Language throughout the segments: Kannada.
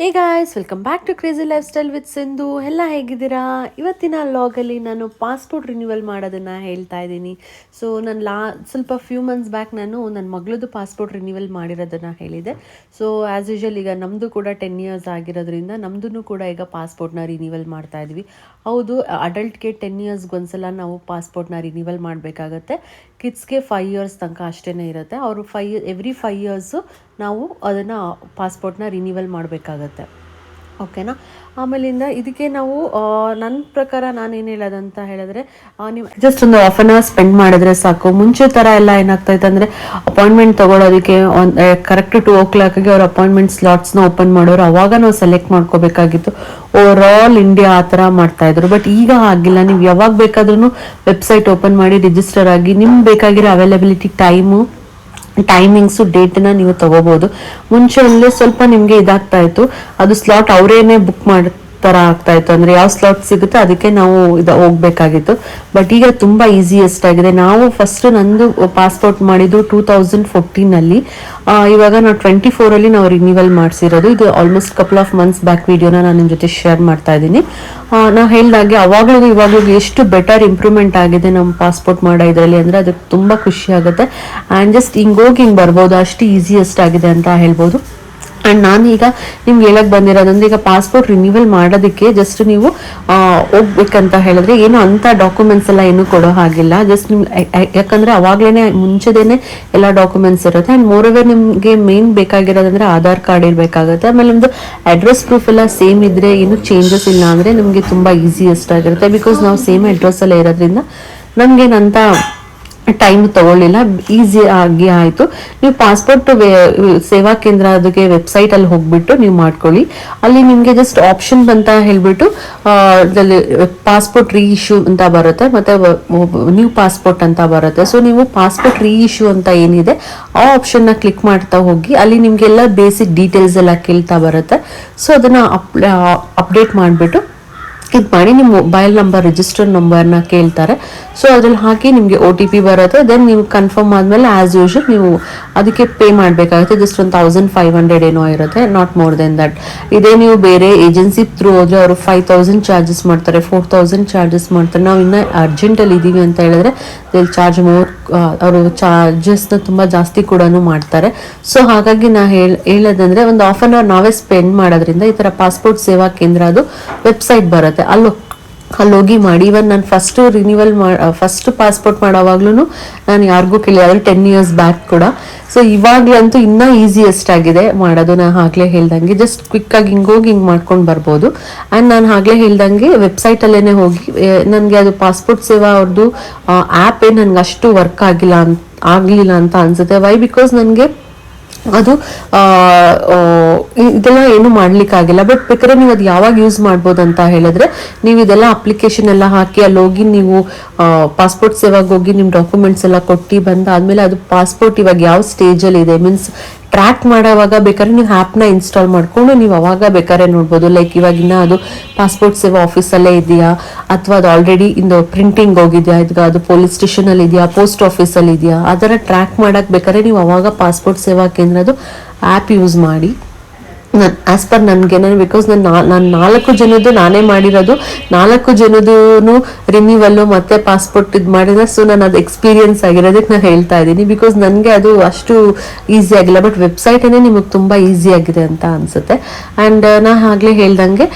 Hey guys welcome back to crazy lifestyle with Sindhu ಎಲ್ಲ ಹೇಗಿದ್ದೀರಾ? ಇವತ್ತಿನ ಲಾಗಲ್ಲಿ ನಾನು ಪಾಸ್ಪೋರ್ಟ್ ರಿನ್ಯೂವಲ್ ಮಾಡೋದನ್ನು ಹೇಳ್ತಾ ಇದ್ದೀನಿ. ಸೊ ನಾನು ಲಾ, ಸ್ವಲ್ಪ ಫ್ಯೂ ಮಂತ್ಸ್ ಬ್ಯಾಕ್ ನಾನು ನನ್ನ ಮಗಳದ್ದು ಪಾಸ್ಪೋರ್ಟ್ ರಿನ್ಯೂವಲ್ ಮಾಡಿರೋದನ್ನು ಹೇಳಿದೆ. ಸೊ ಆ್ಯಸ್ ಯೂಶಲ್ ಈಗ ನಮ್ಮದು ಕೂಡ ಟೆನ್ ಇಯರ್ಸ್ ಆಗಿರೋದ್ರಿಂದ ನಮ್ಮದೂ ಕೂಡ ಈಗ ಪಾಸ್ಪೋರ್ಟ್ನ ರಿನ್ಯೂವಲ್ ಮಾಡ್ತಾ ಇದ್ವಿ. ಹೌದು ಅಡಲ್ಟ್ಗೆ ಟೆನ್ ಇಯರ್ಸ್ಗೆ ಒಂದ್ಸಲ ನಾವು ಪಾಸ್ಪೋರ್ಟ್ನ ರಿನ್ಯೂವಲ್ ಮಾಡಬೇಕಾಗತ್ತೆ. ಕಿಡ್ಸ್ಗೆ ಫೈವ್ ಇಯರ್ಸ್ ತನಕ ಅಷ್ಟೇ ಇರುತ್ತೆ. ಅವರು ಫೈ ಎವ್ರಿ ಫೈವ್ ಇಯರ್ಸು ನಾವು ಅದನ್ನು ಪಾಸ್ಪೋರ್ಟ್ನ ರಿನ್ಯೂವಲ್ ಮಾಡಬೇಕಾಗತ್ತೆ. ಓಕೆನಾ ಆಮೇಲಿಂದ ಇದಕ್ಕೆ ನಾವು ನನ್ನ ಪ್ರಕಾರ ನಾನು ಏನು ಹೇಳೋದಂತ ಹೇಳಿದ್ರೆ ನೀವು ಜಸ್ಟ್ ಒಂದು ಹಾಫ್ ಅನ್ ಅವರ್ ಸ್ಪೆಂಡ್ ಮಾಡಿದ್ರೆ ಸಾಕು. ಮುಂಚೆ ಥರ ಎಲ್ಲ ಏನಾಗ್ತಾ ಇತ್ತು ಅಂದರೆ ಅಪಾಯಿಂಟ್ಮೆಂಟ್ ತೊಗೊಳೋದಕ್ಕೆ ಒಂದು ಕರೆಕ್ಟ್ ಟು ಓ ಕ್ಲಾಕ್ಗೆ ಅವ್ರ ಅಪಾಯಿಂಟ್ಮೆಂಟ್ ಸ್ಲಾಟ್ಸ್ನ ಓಪನ್ ಮಾಡೋರು ಅವಾಗ ನಾವು ಸೆಲೆಕ್ಟ್ ಮಾಡ್ಕೋಬೇಕಾಗಿತ್ತು. ಓವರ್ ಆಲ್ ಇಂಡಿಯಾ ಆ ಥರ ಮಾಡ್ತಾ ಇದ್ರು. ಬಟ್ ಈಗ ಆಗಿಲ್ಲ ನೀವು ಯಾವಾಗ ಬೇಕಾದ್ರೂ ವೆಬ್ಸೈಟ್ ಓಪನ್ ಮಾಡಿ ರಿಜಿಸ್ಟರ್ ಆಗಿ, ನಿಮ್ಗೆ ಬೇಕಾಗಿರೋ ಅವೈಲಬಿಲಿಟಿ ಟೈಮು ಟೈಮಿಂಗ್ಸು ಡೇಟನ್ನ ನೀವು ತಗೋಬಹುದು ಮುಂಚೆ ಅಲ್ಲೇ ಸ್ವಲ್ಪ ನಿಮಗೆ ಇದಾಗ್ತಾ ಇತ್ತು. ಅದು ಸ್ಲಾಟ್ ಅವರೇನೆ ಬುಕ್ ಮಾಡೋ ಥರ ಆಗ್ತಾ ಇತ್ತು. ಅಂದ್ರೆ ಯಾವ ಸ್ಲಾಟ್ ಸಿಗುತ್ತೆ ಅದಕ್ಕೆ ನಾವು ಇದು ಹೋಗ್ಬೇಕಾಗಿತ್ತು. ಬಟ್ ಈಗ ತುಂಬಾ ಈಸಿಯೆಸ್ಟ್ ಆಗಿದೆ. ನಾವು ಫಸ್ಟ್ ನಂದು ಪಾಸ್ಪೋರ್ಟ್ ಮಾಡಿದ್ದು ಟೂ ತೌಸಂಡ್ ಫೋರ್ಟೀನಲ್ಲಿ ಇವಾಗ ನಾವು ಟ್ವೆಂಟಿ ಫೋರಲ್ಲಿ ನಾವು ರಿನ್ಯೂವಲ್ ಮಾಡಿಸಿರೋದು. ಇದು almost couple of months back ವಿಡಿಯೋನ ನಾನು ನಿಮ್ಮ ಜೊತೆ ಶೇರ್ ಮಾಡ್ತಾ ಇದ್ದೀನಿ. ನಾವು ಹೇಳಿದಾಗೆ ಅವಾಗಲೂ ಇವಾಗಲೂ ಎಷ್ಟು ಬೆಟರ್ ಇಂಪ್ರೂವ್ಮೆಂಟ್ ಆಗಿದೆ ನಮ್ಮ ಪಾಸ್ಪೋರ್ಟ್ ಮಾಡೋ ಇದರಲ್ಲಿ ಅಂದರೆ ಅದಕ್ಕೆ ತುಂಬ ಖುಷಿ ಆಗುತ್ತೆ. ಆ್ಯಂಡ್ ಜಸ್ಟ್ ಹಿಂಗೆ ಹೋಗಿ ಹಿಂಗೆ ಬರ್ಬೋದು. ಅಷ್ಟು ಈಸಿಯೆಸ್ಟ್ ಆಗಿದೆ ಅಂತ ಹೇಳ್ಬೋದು. ಆ್ಯಂಡ್ ನಾನು ಈಗ ನಿಮ್ಗೆ ಹೇಳಕ್ ಬಂದಿರೋದಂದ್ರೆ ಈಗ ಪಾಸ್ಪೋರ್ಟ್ ರಿನ್ಯೂವಲ್ ಮಾಡೋದಕ್ಕೆ ಜಸ್ಟ್ ನೀವು ಹೋಗ್ಬೇಕಂತ ಹೇಳಿದ್ರೆ ಏನು ಅಂತ ಡಾಕ್ಯುಮೆಂಟ್ಸ್ ಎಲ್ಲ ಏನು ಕೊಡೋ ಹಾಗಿಲ್ಲ. ಜಸ್ಟ್ ನಿಮ್ ಯಾಕಂದ್ರೆ ಅವಾಗ್ಲೇನೆ ಮುಂಚೆದೇನೆ ಎಲ್ಲ ಡಾಕ್ಯುಮೆಂಟ್ಸ್ ಇರುತ್ತೆ. ಆ್ಯಂಡ್ ಮೋರ್ ಓವರ್ ನಿಮಗೆ ಮೇನ್ ಬೇಕಾಗಿರೋದಂದ್ರೆ ಆಧಾರ್ ಕಾರ್ಡ್ ಇರಬೇಕಾಗುತ್ತೆ. ಆಮೇಲೆ ಒಂದು ಅಡ್ರೆಸ್ ಪ್ರೂಫ್ ಎಲ್ಲ ಸೇಮ್ ಇದ್ರೆ ಏನು ಚೇಂಜಸ್ ಇಲ್ಲ ಅಂದ್ರೆ ನಿಮಗೆ ತುಂಬಾ ಈಸಿಯೆಸ್ಟ್ ಆಗಿರುತ್ತೆ. ಬಿಕಾಸ್ ನಾವು ಸೇಮ್ ಅಡ್ರೆಸ್ ಅಲ್ಲೇ ಇರೋದ್ರಿಂದ ನಮ್ಗೇನಂತ ಟೈಮ್ ತಗೊಳ್ಳಿಲ್ಲ. ಈಸಿ ಆಗಿ ಆಯಿತು. ನೀವು ಪಾಸ್ಪೋರ್ಟ್ ಸೇವಾ ಕೇಂದ್ರ ಅದಕ್ಕೆ ವೆಬ್ಸೈಟ್ ಅಲ್ಲಿ ಹೋಗ್ಬಿಟ್ಟು ನೀವು ಮಾಡ್ಕೊಳ್ಳಿ. ಅಲ್ಲಿ ನಿಮಗೆ ಜಸ್ಟ್ ಆಪ್ಷನ್ ಅಂತ ಹೇಳ್ಬಿಟ್ಟು ಪಾಸ್ಪೋರ್ಟ್ ರೀ ಇಶ್ಯೂ ಅಂತ ಬರುತ್ತೆ. ಮತ್ತೆ ನ್ಯೂ ಪಾಸ್ಪೋರ್ಟ್ ಅಂತ ಬರುತ್ತೆ. ಸೊ ನೀವು ಪಾಸ್ಪೋರ್ಟ್ ರೀ ಇಶ್ಯೂ ಅಂತ ಏನಿದೆ, ಆ ಆಪ್ಷನ್ನ ಕ್ಲಿಕ್ ಮಾಡ್ತಾ ಹೋಗಿ. ಅಲ್ಲಿ ನಿಮ್ಗೆಲ್ಲ ಬೇಸಿಕ್ ಡೀಟೇಲ್ಸ್ ಎಲ್ಲ ಕೇಳ್ತಾ ಬರುತ್ತೆ. ಸೊ ಅದನ್ನ ಅಪ್ಡೇಟ್ ಮಾಡಿಬಿಟ್ಟು ಇದು ಮಾಡಿ ನಿಮ್ಮ ಮೊಬೈಲ್ ನಂಬರ್ ರಿಜಿಸ್ಟರ್ ನಂಬರ್ನ ಕೇಳ್ತಾರೆ. ಸೊ ಅದ್ರಲ್ಲಿ ಹಾಕಿ ನಿಮಗೆ ಒ ಟಿ ಪಿ ಬರುತ್ತೆ. ದೆನ್ ನೀವು ಕನ್ಫರ್ಮ್ ಆದಮೇಲೆ ಆ್ಯಸ್ ಯೂಶಲ್ ನೀವು ಅದಕ್ಕೆ ಪೇ ಮಾಡಬೇಕಾಗುತ್ತೆ. ಜಸ್ಟ್ ಒಂದು ತೌಸಂಡ್ ಫೈವ್ ಹಂಡ್ರೆಡ್ ಏನೋ ಇರುತ್ತೆ. ನಾಟ್ ಮೋರ್ ದೆನ್ ದಟ್ ಇದೇ ನೀವು ಬೇರೆ ಏಜೆನ್ಸಿ ಥ್ರೂ ಹೋದರೆ ಅವರು ಫೈವ್ ತೌಸಂಡ್ ಚಾರ್ಜಸ್ ಮಾಡ್ತಾರೆ. ಫೋರ್ ತೌಸಂಡ್ ಚಾರ್ಜಸ್ ಮಾಡ್ತಾರೆ. ನಾವು ಇನ್ನೂ ಅರ್ಜೆಂಟಲ್ಲಿ ಇದ್ದೀವಿ ಅಂತ ಹೇಳಿದ್ರೆ ದಿಲ್ ಚಾರ್ಜ್ ಮೋರ್ ಅವರು ಚಾರ್ಜಸ್ನ ತುಂಬ ಜಾಸ್ತಿ ಕೂಡ ಮಾಡ್ತಾರೆ. ಸೊ ಹಾಗಾಗಿ ನಾ ಹೇಳ, ಹೇಳೋದಂದ್ರೆ ಒಂದು ಹಾಫ್ ಅನ್ ಅವರ್ ನಾವೇ ಸ್ಪೆಂಡ್ ಮಾಡೋದ್ರಿಂದ ಈ ಥರ ಪಾಸ್ಪೋರ್ಟ್ ಸೇವಾ ಕೇಂದ್ರ ಅದು ವೆಬ್ಸೈಟ್ ಬರುತ್ತೆ. ಅಲ್ಲಿ ಅಲ್ಲಿ ಹೋಗಿ ಮಾಡಿ. ಇವನ್ ನಾನು ಫಸ್ಟ್ ರಿನ್ಯೂವಲ್ ಮಾ ಫಸ್ಟ್ ಪಾಸ್ಪೋರ್ಟ್ ಮಾಡೋವಾಗ್ಲೂ ನಾನು ಯಾರಿಗೂ ಕೇಳಿ ಅದ್ರಲ್ಲಿ ಟೆನ್ ಇಯರ್ಸ್ ಬ್ಯಾಕ್ ಕೂಡ. ಸೊ ಇವಾಗ್ಲಂತೂ ಇನ್ನೂ ಈಸಿಯೆಸ್ಟ್ ಆಗಿದೆ ಮಾಡೋದು. ನಾನು ಆಗಲೇ ಹೇಳ್ದಂಗೆ ಜಸ್ಟ್ ಕ್ವಿಕ್ಕಾಗಿ ಹಿಂಗೆ ಹೋಗಿ ಹಿಂಗೆ ಮಾಡ್ಕೊಂಡು ಬರ್ಬೋದು. ಆ್ಯಂಡ್ ನಾನು ಆಗಲೇ ಹೇಳ್ದಂಗೆ ವೆಬ್ಸೈಟಲ್ಲೇ ಹೋಗಿ ನನಗೆ ಅದು ಪಾಸ್ಪೋರ್ಟ್ ಸೇವಾ ಅವ್ರದ್ದು ಆ್ಯಪೇ ನನಗೆ ಅಷ್ಟು ವರ್ಕ್ ಆಗಿಲ್ಲ ಅಂತ ಆಗಲಿಲ್ಲ ಅಂತ ಅನ್ಸುತ್ತೆ. ವೈ ಬಿಕಾಸ್ ನನಗೆ ಅದು ಇದೆಲ್ಲ ಏನು ಮಾಡ್ಲಿಕ್ಕಾಗಿಲ್ಲ. ಬಟ್ ಬೇಕಾದ್ರೆ ನೀವು ಅದು ಯಾವಾಗ ಯೂಸ್ ಮಾಡ್ಬೋದು ಅಂತ ಹೇಳಿದ್ರೆ, ನೀವು ಇದೆಲ್ಲ ಅಪ್ಲಿಕೇಶನ್ ಎಲ್ಲ ಹಾಕಿ ಅಲ್ಲಿ ಹೋಗಿ ನೀವು ಪಾಸ್ಪೋರ್ಟ್ ಸೇವಾಗ ಹೋಗಿ ನಿಮ್ಮ ಡಾಕ್ಯುಮೆಂಟ್ಸ್ ಎಲ್ಲ ಕೊಟ್ಟು ಬಂದಾದ್ಮೇಲೆ ಅದು ಪಾಸ್ಪೋರ್ಟ್ ಇವಾಗ ಯಾವ ಸ್ಟೇಜಲ್ಲಿ ಇದೆ? ಮೀನ್ಸ್ ಟ್ರ್ಯಾಕ್ ಮಾಡೋವಾಗ ಬೇಕಾದ್ರೆ ನೀವು ಆ್ಯಪ್ನ ಇನ್ಸ್ಟಾಲ್ ಮಾಡಿಕೊಂಡು ನೀವು ಅವಾಗ ಬೇಕಾದ್ರೆ ನೋಡ್ಬೋದು. ಲೈಕ್ ಇವಾಗಿನ್ನ ಅದು ಪಾಸ್ಪೋರ್ಟ್ ಸೇವಾ ಆಫೀಸಲ್ಲೇ ಇದೆಯಾ? ಅಥವಾ ಅದು ಆಲ್ರೆಡಿ ಇಂದು ಪ್ರಿಂಟಿಂಗ್ ಹೋಗಿದೆಯಾ? ಇದು ಅದು ಪೊಲೀಸ್ ಸ್ಟೇಷನಲ್ಲಿ ಇದೆಯಾ? ಪೋಸ್ಟ್ ಆಫೀಸಲ್ಲಿ ಇದೆಯಾ? ಥರ ಟ್ರ್ಯಾಕ್ ಮಾಡೋಕ್ಕೆ ಬೇಕಾದ್ರೆ ನೀವು ಅವಾಗ ಪಾಸ್ಪೋರ್ಟ್ ಸೇವಾ ಕೇಂದ್ರದ್ದು ಆ್ಯಪ್ ಯೂಸ್ ಮಾಡಿ. ನಾನು ಆಸ್ ಪರ್ ನನಗೆ ನಾನು ಬಿಕಾಸ್ ನಾನು ನಾನು ನಾಲ್ಕು ಜನದ್ದು ನಾನೇ ಮಾಡಿರೋದು. ನಾಲ್ಕು ಜನದ್ದು ರಿನ್ಯೂವಲ್ಲು ಮತ್ತೆ ಪಾಸ್ಪೋರ್ಟ್ ಇದು ಮಾಡಿದ್ರೆ ಸೊ ನಾನು ಅದು ಎಕ್ಸ್ಪೀರಿಯನ್ಸ್ ಆಗಿರೋದಕ್ಕೆ ನಾನು ಹೇಳ್ತಾ ಇದ್ದೀನಿ. ಬಿಕಾಸ್ ನನಗೆ ಅದು ಅಷ್ಟು ಈಸಿ ಆಗಿಲ್ಲ. ಬಟ್ ವೆಬ್ಸೈಟೇ ನಿಮಗೆ ತುಂಬ ಈಸಿ ಆಗಿದೆ ಅಂತ ಅನಿಸುತ್ತೆ. ಆ್ಯಂಡ್ ನಾನು ಆಗಲೇ ಹೇಳ್ದಂಗೆ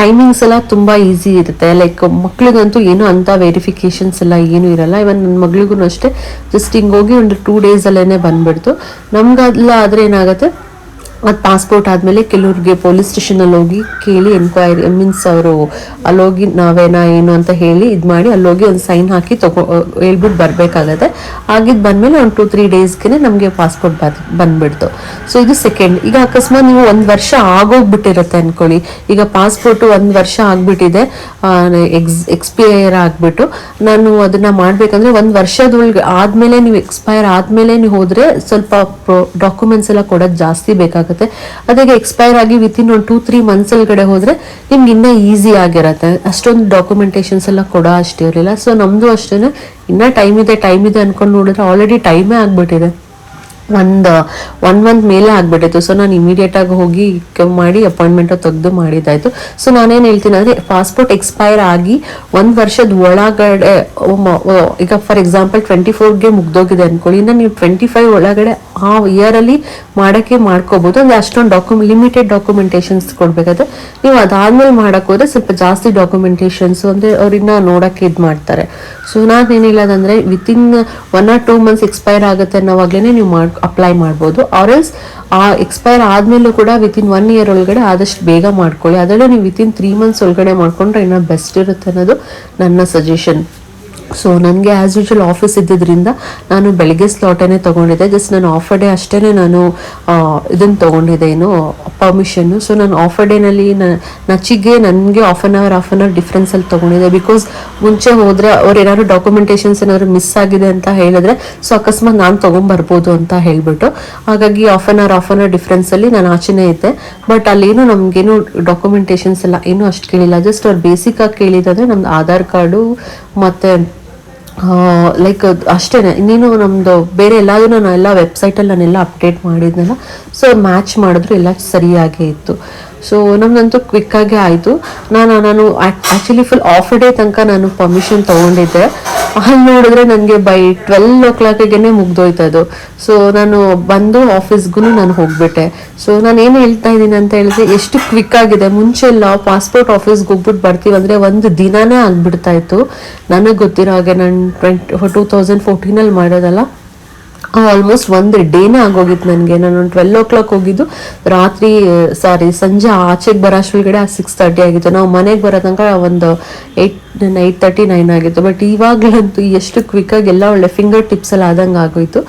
ಟೈಮಿಂಗ್ಸ್ ಎಲ್ಲ ತುಂಬ ಈಸಿ ಇರುತ್ತೆ. ಲೈಕ್ ಮಕ್ಳಿಗಂತೂ ಏನು ಅಂತ ವೆರಿಫಿಕೇಷನ್ಸ್ ಎಲ್ಲ ಏನೂ ಇರಲ್ಲ. ಇವನ್ ನನ್ನ ಮಗಳಿಗೂ ಅಷ್ಟೇ. ಜಸ್ಟ್ ಹಿಂಗೆ ಹೋಗಿ ಒಂದು ಟೂ ಡೇಸಲ್ಲೇ ಬಂದ್ಬಿಡ್ತು. ನಮ್ಗೆಲ್ಲ ಆದರೆ ಏನಾಗುತ್ತೆ? ಮತ್ತು ಪಾಸ್ಪೋರ್ಟ್ ಆದಮೇಲೆ ಕೆಲವ್ರಿಗೆ ಪೊಲೀಸ್ ಸ್ಟೇಷನಲ್ಲಿ ಹೋಗಿ ಕೇಳಿ ಎನ್ಕ್ವೈರಿ ಮೀನ್ಸ್ ಅವರು ಅಲ್ಲೋಗಿ ನಾವೇನಾ, ಏನು ಅಂತ ಹೇಳಿ ಇದು ಮಾಡಿ ಅಲ್ಲೋಗಿ ಒಂದು ಸೈನ್ ಹಾಕಿ ತಗೋ ಹೇಳ್ಬಿಟ್ಟು ಬರಬೇಕಾಗತ್ತೆ. ಆಗಿದ್ದು ಬಂದಮೇಲೆ ಒಂದು ಟು ತ್ರೀ ಡೇಸ್ಗೆ ನಮಗೆ ಪಾಸ್ಪೋರ್ಟ್ ಬರ್ ಬಂದ್ಬಿಡ್ತು. ಸೊ ಇದು ಸೆಕೆಂಡ್ ಈಗ ಅಕಸ್ಮಾತ್ ನೀವು ಒಂದು ವರ್ಷ ಆಗೋಗ್ಬಿಟ್ಟಿರುತ್ತೆ ಅಂದ್ಕೊಳ್ಳಿ ಈಗ ಪಾಸ್ಪೋರ್ಟ್ ಒಂದು ವರ್ಷ ಆಗಿಬಿಟ್ಟಿದೆ ಎಕ್ಸ್ ಎಕ್ಸ್ಪೈರ್ ಆಗಿಬಿಟ್ಟು. ನಾನು ಅದನ್ನು ಮಾಡಬೇಕಂದ್ರೆ ಒಂದು ವರ್ಷದೊಳಗೆ ಆದಮೇಲೆ ನೀವು ಎಕ್ಸ್ಪೈರ್ ಆದಮೇಲೆ ನೀವು ಹೋದರೆ ಸ್ವಲ್ಪ ಡಾಕ್ಯುಮೆಂಟ್ಸ್ ಎಲ್ಲ ಕೊಡೋದು ಜಾಸ್ತಿ ಬೇಕಾಗುತ್ತೆ ಅದಕ್ಕೆ ಎಕ್ಸ್ಪೈರ್ ಆಗಿ within one two three months ಒಳಗಡೆ ಹೋದ್ರೆ ನಿಮ್ಗೆ ಇನ್ನೂ ಈಸಿ ಆಗಿರತ್ತೆ. ಅಷ್ಟೊಂದು ಡಾಕ್ಯುಮೆಂಟೇಷನ್ಸ್ ಎಲ್ಲ ಕೊಡೋ ಅಷ್ಟೇ ಇರಲಿಲ್ಲ. ಸೊ ನಮ್ದು ಅಷ್ಟೇ ಇನ್ನೂ ಟೈಮ್ ಇದೆ ಟೈಮ್ ಇದೆ ಅನ್ಕೊಂಡು ನೋಡಿದ್ರೆ ಆಲ್ರೆಡಿ ಟೈಮೇ ಆಗ್ಬಿಟ್ಟಿದೆ. ಒಂದು ಒನ್ ಮಂತ್ ಮೇಲೆ ಆಗ್ಬಿಟ್ಟಿತ್ತು. ಸೊ ನಾನು ಇಮಿಡಿಯೇಟ್ ಆಗಿ ಹೋಗಿ ಮಾಡಿ ಅಪಾಯಿಂಟ್ಮೆಂಟ್ ತೆಗೆದು ಮಾಡಿದ್ದಾಯ್ತು ಸೊ ನಾನೇನು ಹೇಳ್ತೀನಿ ಅಂದ್ರೆ ಪಾಸ್ಪೋರ್ಟ್ ಎಕ್ಸ್ಪೈರ್ ಆಗಿ ಒಂದು ವರ್ಷದ ಒಳಗಡೆ ಈಗ ಫಾರ್ ಎಕ್ಸಾಂಪಲ್ ಟ್ವೆಂಟಿ ಫೋರ್ಗೆ ಮುಗ್ದೋಗಿದೆ ಅನ್ಕೊಳ್ಳಿ. ಇನ್ನು ನೀವು ಟ್ವೆಂಟಿ ಫೈವ್ ಒಳಗಡೆ ಆ ಇಯರಲ್ಲಿ ಮಾಡೋಕ್ಕೆ ಮಾಡ್ಕೋಬಹುದು ಅಂದ್ರೆ ಅಷ್ಟೊಂದು ಡಾಕ್ಯುಮೆಂಟ್ ಲಿಮಿಟೆಡ್ ಡಾಕ್ಯುಮೆಂಟೇಷನ್ಸ್ ಕೊಡ್ಬೇಕಾದ್ರೆ ನೀವು ಅದಾದ್ಮೇಲೆ ಮಾಡಕ್ ಹೋದ್ರೆ ಸ್ವಲ್ಪ ಜಾಸ್ತಿ ಡಾಕ್ಯುಮೆಂಟೇಶನ್ಸ್ ಅಂದ್ರೆ ಅವ್ರನ್ನ ನೋಡಕ್ಕೆ ಇದು ಮಾಡ್ತಾರೆ. So ಏನಿಲ್ಲದಂದ್ರೆ within one or two months expire ಆಗುತ್ತೆ ಅನ್ನೋವಾಗ್ಲೇ ನೀವು ಮಾಡ್ ಅಪ್ಲೈ ಮಾಡ್ಬೋದು. ಆರೆಲ್ಸ್ ಆ ಎಕ್ಸ್ಪೈರ್ ಆದ್ಮೇಲೂ ಕೂಡ ವಿತಿನ್ ಒನ್ ಇಯರ್ ಒಳಗಡೆ ಆದಷ್ಟು ಬೇಗ ಮಾಡ್ಕೊಳ್ಳಿ. ಅದರಲ್ಲೂ ನೀವು ವಿತಿನ್ ತ್ರೀ ಮಂತ್ಸ್ ಒಳಗಡೆ ಮಾಡ್ಕೊಂಡ್ರೆ ಇನ್ನೂ ಬೆಸ್ಟ್ ಇರುತ್ತೆ ಅನ್ನೋದು ನನ್ನ ಸಜೆಷನ್ ಸೊ ನನಗೆ ಆ್ಯಸ್ ಯೂಶುವಲ್ ಆಫೀಸ್ ಇದ್ದಿದ್ದರಿಂದ ನಾನು ಬೆಳಗ್ಗೆ ಸ್ಲಾಟನ್ನೇ ತೊಗೊಂಡಿದ್ದೆ. ಜಸ್ಟ್ ನಾನು ಆಫರ್ ಡೇ ಅಷ್ಟೇ ನಾನು ಇದನ್ನು ತೊಗೊಂಡಿದ್ದೆ, ಏನು ಪರ್ಮಿಷನ್ನು ಸೊ ನಾನು ಆಫರ್ ಡೇನಲ್ಲಿ ನಚಿಗೆ ನನಗೆ half an hour half an hour ಡಿಫ್ರೆನ್ಸಲ್ಲಿ ತೊಗೊಂಡಿದ್ದೆ. ಬಿಕಾಸ್ ಮುಂಚೆ ಹೋದರೆ ಅವ್ರು ಏನಾದ್ರು ಡಾಕ್ಯುಮೆಂಟೇಷನ್ಸ್ ಏನಾದ್ರು ಮಿಸ್ ಆಗಿದೆ ಅಂತ ಹೇಳಿದ್ರೆ ಸೊ ಅಕಸ್ಮಾತ್ ನಾನು ತೊಗೊಂಬರ್ಬೋದು ಅಂತ ಹೇಳಿಬಿಟ್ಟು, ಹಾಗಾಗಿ half an hour half an hour ಡಿಫ್ರೆನ್ಸಲ್ಲಿ ನಾನು ಆಚೆನೇ ಇದ್ದೆ. ಬಟ್ ಅಲ್ಲೇನು ನಮಗೇನು ಡಾಕ್ಯುಮೆಂಟೇಷನ್ಸ್ ಎಲ್ಲ ಏನೂ ಅಷ್ಟು ಕೇಳಿಲ್ಲ. ಜಸ್ಟ್ ಅವ್ರು ಬೇಸಿಕಾಗಿ ಕೇಳಿದಂದರೆ ನಮ್ದು ಆಧಾರ್ ಕಾರ್ಡು ಮತ್ತು ಲೈಕ್ ಅಷ್ಟೇ ಇನ್ನೇನು ನಮ್ಮದು ಬೇರೆ ಎಲ್ಲದೂ ನಾನು ಎಲ್ಲ ವೆಬ್ಸೈಟಲ್ಲಿ ನಾನೆಲ್ಲ ಅಪ್ಡೇಟ್ ಮಾಡಿದ್ನಲ್ಲ ಸೊ ಮ್ಯಾಚ್ ಮಾಡಿದ್ರು ಎಲ್ಲ ಸರಿಯಾಗೇ ಇತ್ತು. ಸೊ ನಮ್ದಂತೂ ಕ್ವಿಕ್ಕಾಗಿ ಆಯಿತು. ನಾನು ನಾನು ಆ್ಯಕ್ಚುಲಿ ಫುಲ್ ಆಫ್ ಡೇ ತನಕ ನಾನು ಪರ್ಮಿಷನ್ ತೊಗೊಂಡಿದ್ದೆ. ಅಲ್ಲಿ ನೋಡಿದ್ರೆ ನನಗೆ ಬೈ ಟ್ವೆಲ್ ಓ ಕ್ಲಾಕಿಗೆ ಮುಗ್ದೋಯ್ತು ಅದು. ಸೊ ನಾನು ಬಂದು ಆಫೀಸ್ಗೂ ನಾನು ಹೋಗ್ಬಿಟ್ಟೆ. ಸೊ ನಾನು ಏನು ಹೇಳ್ತಾ ಇದ್ದೀನಿ ಅಂತ ಹೇಳಿದ್ರೆ, ಎಷ್ಟು ಕ್ವಿಕ್ ಆಗಿದೆ. ಮುಂಚೆ ಎಲ್ಲ ಪಾಸ್ಪೋರ್ಟ್ ಆಫೀಸ್ಗೆ ಹೋಗ್ಬಿಟ್ಟು ಬರ್ತೀವಿ ಅಂದರೆ ಒಂದು ದಿನಾನೇ ಆಗ್ಬಿಡ್ತಾ ಇತ್ತು. ನನಗೆ ಗೊತ್ತಿರೋ ಹಾಗೆ ನಾನು ಟ್ವೆಂಟಿ ಟೂ ತೌಸಂಡ್ ಫೋರ್ಟೀನಲ್ಲಿ ಮಾಡೋದಲ್ಲ? ಆಲ್ಮೋಸ್ಟ್ ಒಂದು ಡೇನೇ ಆಗೋಗಿತ್ತು ನನಗೆ. ನಾನು ಟ್ವೆಲ್ ಓ ಕ್ಲಾಕ್ ಹೋಗಿದ್ದು, ರಾತ್ರಿ ಸಾರಿ ಸಂಜೆ ಆಚೆಗೆ ಬರೋ ಆ ಸಿಕ್ಸ್ ತರ್ಟಿ ಆಗಿತ್ತು. ನಾವು ಮನೆಗೆ ಬರೋ ತನಕ ಒಂದು ಏಯ್ಟ್ ಏಯ್ಟ್ ತರ್ಟಿ ನೈನ್ ಆಗಿತ್ತು. ಬಟ್ ಇವಾಗಲಂತೂ ಎಷ್ಟು ಕ್ವಿಕ್ಕಾಗಿ ಎಲ್ಲ ಒಳ್ಳೆ ಫಿಂಗರ್ ಟಿಪ್ಸಲ್ಲಿ ಆದಂಗೆ ಆಗೋಯ್ತು.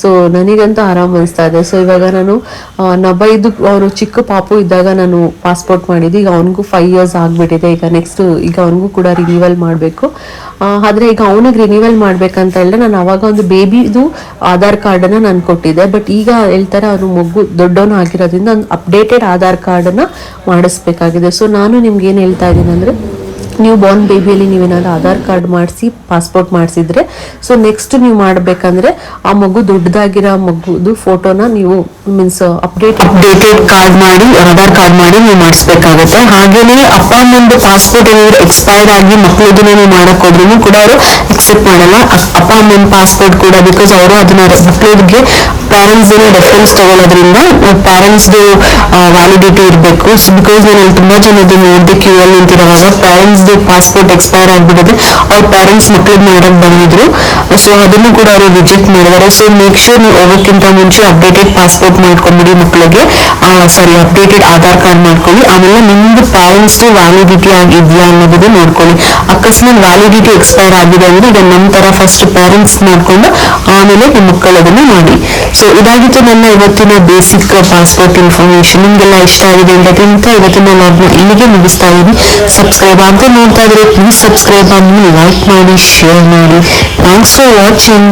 ಸೊ ನನಗಂತೂ ಆರಾಮ್ ಅನಿಸ್ತಾ ಇದೆ. ಸೊ ಇವಾಗ ನಾನು ನಬೈದು ಅವರು ಚಿಕ್ಕ ಪಾಪು ಇದ್ದಾಗ ನಾನು ಪಾಸ್ಪೋರ್ಟ್ ಮಾಡಿದ್ದು. ಈಗ ಅವನಿಗೂ ಫೈವ್ ಇಯರ್ಸ್ ಆಗಿಬಿಟ್ಟಿದೆ. ಈಗ ನೆಕ್ಸ್ಟ್ ಈಗ ಅವನಿಗೂ ಕೂಡ ರಿನ್ಯೂವಲ್ ಮಾಡಬೇಕು. ಆದರೆ ಈಗ ಅವನಿಗೆ ರಿನ್ಯೂವಲ್ ಮಾಡಬೇಕಂತ ಹೇಳಿದ್ರೆ ನಾನು ಅವಾಗ ಒಂದು ಬೇಬಿದು ಆಧಾರ್ ಕಾರ್ಡನ್ನ ನಾನು ಕೊಟ್ಟಿದ್ದೆ. ಬಟ್ ಈಗ ಹೇಳ್ತಾರೆ ಅವನು ಮಗು ದೊಡ್ಡವನು ಆಗಿರೋದ್ರಿಂದ ಅಪ್ಡೇಟೆಡ್ ಆಧಾರ್ ಕಾರ್ಡನ್ನು ಮಾಡಿಸ್ಬೇಕಾಗಿದೆ. ಸೊ ನಾನು ನಿಮ್ಗೆ ಏನು ಹೇಳ್ತಾ ಇದ್ದೀನಿ ಅಂದರೆ ನೀವು ಬಾರ್ನ್ ಬೇಬಿಯಲ್ಲಿ ನೀವೇನಾದ್ರು ಆಧಾರ್ ಕಾರ್ಡ್ ಮಾಡಿಸಿ ಪಾಸ್ಪೋರ್ಟ್ ಮಾಡಿಸಿದ್ರೆ ಸೊ ನೆಕ್ಸ್ಟ್ ನೀವು ಮಾಡಬೇಕಂದ್ರೆ ಆ ಮಗು ದೊಡ್ಡದಾಗಿರೋ ಮಗುದು ಫೋಟೋನ ನೀವು ಮೀನ್ಸ್ ಅಪ್ಡೇಟ್ ಅಪ್ಡೇಟೆಡ್ ಕಾರ್ಡ್ ಮಾಡಿ ಆಧಾರ್ ಕಾರ್ಡ್ ಮಾಡಿ ನೀವು ಮಾಡಿಸ್ಬೇಕಾಗುತ್ತೆ. ಹಾಗೇನೆ ಅಪ್ಪ ಅಮ್ಮಂದು ಪಾಸ್ಪೋರ್ಟ್ ಏನಾದ್ರು ಎಕ್ಸ್ಪೈರ್ಡ್ ಆಗಿ ಮಕ್ಕಳದ್ದು ನೀವು ಮಾಡಕ್ ಹೋದ್ರೂ ಕೂಡ ಅವರು ಎಕ್ಸೆಪ್ಟ್ ಮಾಡಲ್ಲ. ಅಪ್- ಅಪ್ಪ ಅಮ್ಮನ ಪಾಸ್ಪೋರ್ಟ್ ಕೂಡ ಬಿಕಾಸ್ ಅವರು ಅದನ್ನ ಮಕ್ಕಳಿಗೆ ಪ್ಯಾರೆಂಟ್ಸ್ ರೆಫರೆನ್ಸ್ ತಗೊಳ್ಳೋದ್ರಿಂದ ಪ್ಯಾರೆಂಟ್ಸ್ದು ವ್ಯಾಲಿಡಿಟಿ ಇರಬೇಕು. ಸೊ ಬಿಕಾಸ್ ನಾನು ತುಂಬಾ ಜನದ್ದು ನೋಡಿದೆ ಕ್ಯೂ ಅಲ್ಲಿ ನಿಂತಿರುವಾಗ ಪ್ಯಾರೆಂಟ್ಸ್ದು ಪಾಸ್ಪೋರ್ಟ್ ಎಕ್ಸ್ಪೈರ್ ಆಗ್ಬಿಟ್ಟಿದೆ. ಅವ್ರ ಪ್ಯಾರೆಂಟ್ಸ್ ಮಕ್ಕಳು ನೋಡಕ್ ಬಂದಿದ್ರು. ಸೊ ಅದನ್ನು ಕೂಡ ಅವರು ರಿಜೆಕ್ಟ್ ಮಾಡಿದ್ದಾರೆ. ಸೊ ಮೇಕ್ ಶೂರ್ ನೀವು ಹೋಗೋಕ್ಕಿಂತ ಮುಂಚೆ ಅಪ್ಡೇಟೆಡ್ ಪಾಸ್ಪೋರ್ಟ್ ಮಾಡ್ಕೊಂಬಿಡಿ ಮಕ್ಕಳಿಗೆ ಸಾರಿ ಅಪ್ಡೇಟೆಡ್ ಆಧಾರ್ ಕಾರ್ಡ್ ಮಾಡ್ಕೊಳ್ಳಿ. ಆಮೇಲೆ ನಿಮ್ದು ಪ್ಯಾರೆಂಟ್ಸ್ದು ವ್ಯಾಲಿಡಿಟಿ ಆಗಿದೆಯಾ ಅನ್ನೋದನ್ನು ನೋಡ್ಕೊಳ್ಳಿ. ಅಕಸ್ಮಾತ್ ವ್ಯಾಲಿಡಿಟಿ ಎಕ್ಸ್ಪೈರ್ ಆಗಿದೆ ಅಂದ್ರೆ ಈಗ ನಮ್ಮ ಫಸ್ಟ್ ಪ್ಯಾರೆಂಟ್ಸ್ ಮಾಡ್ಕೊಂಡು ಆಮೇಲೆ ನಿಮ್ಮ ಮಕ್ಕಳದನ್ನು ಮಾಡಿ. ಸೊ ಇದಾಗಿತ್ತು ನನ್ನ ಇವತ್ತಿನ ಬೇಸಿಕ್ ಪಾಸ್ಪೋರ್ಟ್ ಇನ್ಫಾರ್ಮೇಶನ್ ನಿಮ್ಗೆಲ್ಲ ಇಷ್ಟ ಆಗಿದೆ ಅಂತ ತಿಂತ ಇವತ್ತಿನ ಲಾಗ್ನ ಇಲ್ಲಿಗೆ ಮುಗಿಸ್ತಾ ಇದ್ದೀನಿ. ಸಬ್ಸ್ಕ್ರೈಬ್ ಆಗದೆ ನೋಡ್ತಾ ಇದ್ರೆ ಪ್ಲೀಸ್ ಸಬ್ಸ್ಕ್ರೈಬ್ ಮಾಡಿ ಲೈಕ್ ಮಾಡಿ ಶೇರ್ ಮಾಡಿ. Thanks for watching